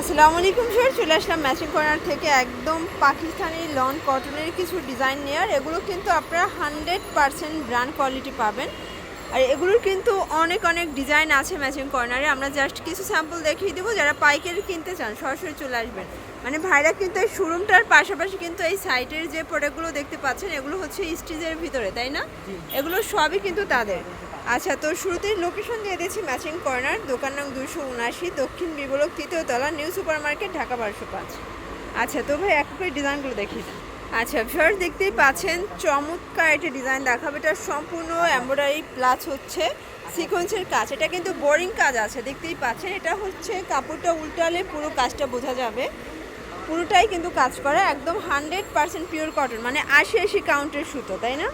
আসসালামু আলাইকুম স্যার চলে আসলাম ম্যাচিং কর্নার থেকে। একদম পাকিস্তানি লন কটনের কিছু ডিজাইন নেওয়ার এগুলো কিন্তু আপনারা হান্ড্রেড পারসেন্ট ব্র্যান্ড কোয়ালিটি পাবেন। আর এগুলোর কিন্তু অনেক অনেক ডিজাইন আছে ম্যাচিং কর্নারে আমরা জাস্ট কিছু স্যাম্পল দেখিয়ে দেবো। যারা পাইকারি কিনতে চান সরাসরি চলে আসবেন। মানে ভাইরা কিন্তু এই শোরুমটার পাশাপাশি কিন্তু এই সাইটের যে প্রোডাক্টগুলো দেখতে পাচ্ছেন এগুলো হচ্ছে স্টিজের ভিতরে তাই না? এগুলো সবই কিন্তু তাদের। আচ্ছা তো শুরুতেই লোকেশন দিয়ে দিয়েছি ম্যাচিং কর্নার দোকান নং দুশো উনআশি, দক্ষিণ বিবলক তৃতীয় তলা নিউ সুপার মার্কেট ঢাকা বারোশো পাঁচ। আচ্ছা তো ভাই, এক করে ডিজাইনগুলো দেখি। দেন আচ্ছা ফিয়ার দেখতেই পাচ্ছেন, চমৎকার একটা ডিজাইন দেখাবে। এটা সম্পূর্ণ এমব্রয়ডারি প্লাস হচ্ছে সিকোয়েন্সের কাজ। এটা কিন্তু বোরিং কাজ আছে, দেখতেই পাচ্ছেন। এটা হচ্ছে কাপড়টা উল্টালে পুরো কাজটা বোঝা যাবে। পুরোটাই কিন্তু কাজ করা, একদম হান্ড্রেড পার্সেন্ট পিওর কটন মানে আশি আশি কাউন্টের সুতো, তাই না?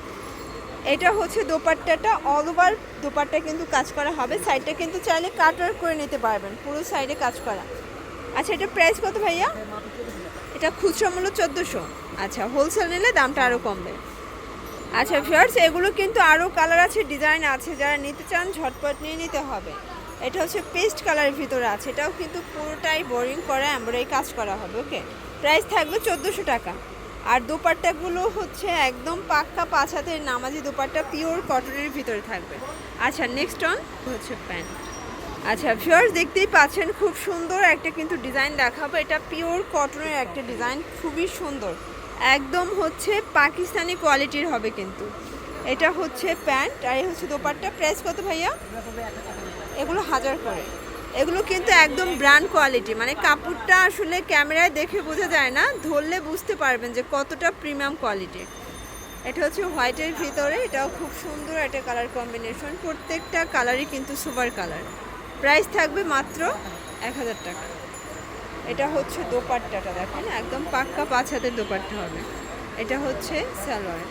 এটা হচ্ছে দোপাট্টাটা অল ওভার দোপাট্টা কিন্তু কাজ করা হবে। সাইডটা কিন্তু চাইলে কাটার করে নিতে পারবেন, পুরো সাইডে কাজ করা। আচ্ছা এটা প্রাইস কত ভাইয়া? এটা খুচরো মূল্য চোদ্দোশো। আচ্ছা হোলসেল নিলে দামটা আরও কমবে। আচ্ছা ফিয়ার্স এগুলো কিন্তু আরও কালার আছে ডিজাইন আছে। যারা নিতে চান, ঝটপট নিয়ে নিতে হবে। এটা হচ্ছে পেস্ট কালারের ভিতরে আছে। এটাও কিন্তু পুরোটাই বোরিং করা এমব্রয়ডারি কাজ করা হবে ওকে প্রাইস থাকবে চোদ্দোশো টাকা। আর দোপাট্টাগুলো হচ্ছে একদম পাক্কা পাঁচ হাতের নামাজি দোপাট্টা পিওর কটনের ভিতরে থাকবে। আচ্ছা নেক্সট অন হচ্ছে প্যান্ট আচ্ছা ভিউয়ার্স দেখতেই পাচ্ছেন খুব সুন্দর একটা কিন্তু ডিজাইন দেখাবো। এটা পিওর কটনের একটা ডিজাইন খুবই সুন্দর। একদম হচ্ছে পাকিস্তানি কোয়ালিটির হবে কিন্তু। এটা হচ্ছে প্যান্ট আর এই হচ্ছে দোপাট্টা। প্রাইস কত ভাইয়া? এগুলো হাজার করে। এগুলো কিন্তু একদম ব্র্যান্ড কোয়ালিটি মানে কাপড়টা আসলে ক্যামেরায় দেখে বোঝা যায় না, ধরলে বুঝতে পারবেন যে কতটা প্রিমিয়াম কোয়ালিটির এটা হচ্ছে হোয়াইটের ভিতরে, এটাও খুব সুন্দর একটা কালার কম্বিনেশন প্রত্যেকটা কালারই কিন্তু সুপার কালার প্রাইস থাকবে মাত্র এক হাজার টাকা। এটা হচ্ছে দোপাট্টাটা দেখেন, একদম পাক্কা পাঁচ হাতের দোপাট্টা হবে। এটা হচ্ছে সালোয়ার।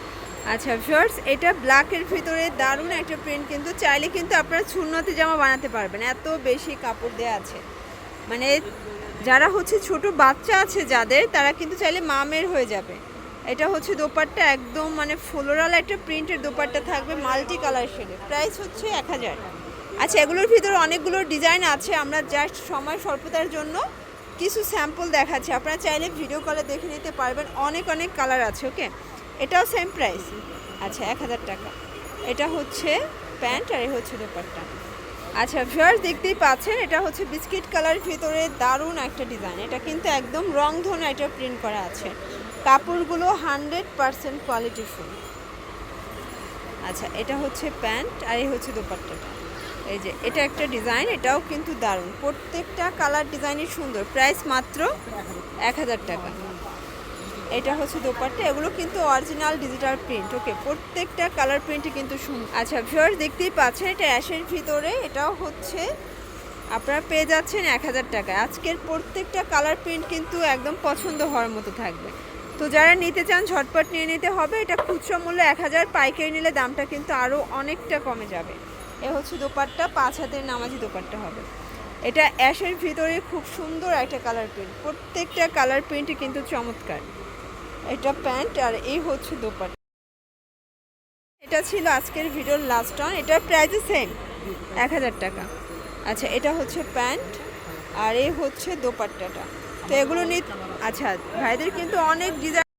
আচ্ছা ভিউয়ার্স এটা ব্ল্যাকের ভিতরে দারুণ একটা প্রিন্ট কিন্তু। চাইলে কিন্তু আপনারা সুন্নতি জামা বানাতে পারবেন। এত বেশি কাপড় দেওয়া আছে। মানে যারা হচ্ছে ছোট বাচ্চা আছে যাদের, তারা কিন্তু চাইলে মামের হয়ে যাবে। এটা হচ্ছে দোপাট্টা একদম মানে ফ্লোরাল একটা প্রিন্টের দোপাট্টা থাকবে মাল্টি কালার শেডে প্রাইস হচ্ছে এক হাজার। আচ্ছা এগুলোর ভিতরে অনেকগুলো ডিজাইন আছে। আমরা জাস্ট সময় স্বল্পতার জন্য কিছু স্যাম্পল দেখাচ্ছি। আপনারা চাইলে ভিডিও কলে দেখে নিতে পারবেন। অনেক অনেক কালার আছে ওকে এটাও সেম প্রাইস আচ্ছা এক হাজার টাকা। এটা হচ্ছে প্যান্ট আর এ হচ্ছে দোপাট্টা। আচ্ছা ভিউয়ার্স দেখতেই পাচ্ছেন, এটা হচ্ছে বিস্কিট কালার ভিতরে দারুণ একটা ডিজাইন এটা কিন্তু একদম রং ধরনের একটা প্রিন্ট করা আছে। কাপড়গুলো হান্ড্রেড পারসেন্ট কোয়ালিটিফুল আচ্ছা এটা হচ্ছে প্যান্ট আর এই হচ্ছে দোপাট্টাটা। এই যে, এটা একটা ডিজাইন এটাও কিন্তু দারুণ। প্রত্যেকটা কালার ডিজাইনই সুন্দর। প্রাইস মাত্র এক হাজার টাকা। এটা হচ্ছে দোপাট্টা, এগুলো কিন্তু অরিজিনাল ডিজিটাল প্রিন্ট ওকে প্রত্যেকটা কালার প্রিন্টই কিন্তু সুন্দর আচ্ছা ভিউয়ার্স দেখতেই পাচ্ছেন, এটা অ্যাশের ভিতরে এটাও হচ্ছে আপনারা পেয়ে যাচ্ছেন এক হাজার টাকায়। আজকের প্রত্যেকটা কালার প্রিন্ট কিন্তু একদম পছন্দ হওয়ার মতো থাকবে। তো যারা নিতে চান, ঝটপট নিয়ে নিতে হবে। এটা খুচরো মূল্য এক হাজার, পাইকারি নিলে দামটা কিন্তু আরও অনেকটা কমে যাবে। এ হচ্ছে দোপাট্টা, পাঁচ হাতের নামাজি দোপাট্টা হবে। এটা অ্যাশের ভিতরে খুব সুন্দর একটা কালার প্রিন্ট প্রত্যেকটা কালার প্রিন্টই কিন্তু চমৎকার। এটা প্যান্ট আর এই হচ্ছে দোপাট এটা ছিল আজকের ভিডিওর লাস্ট অন এটার প্রাইস সেম এক হাজার টাকা। আচ্ছা এটা হচ্ছে প্যান্ট আর এই হচ্ছে দোপাট্টাটা। তো এগুলো নিয়ে আচ্ছা ভাইদের কিন্তু অনেক ডিজাইন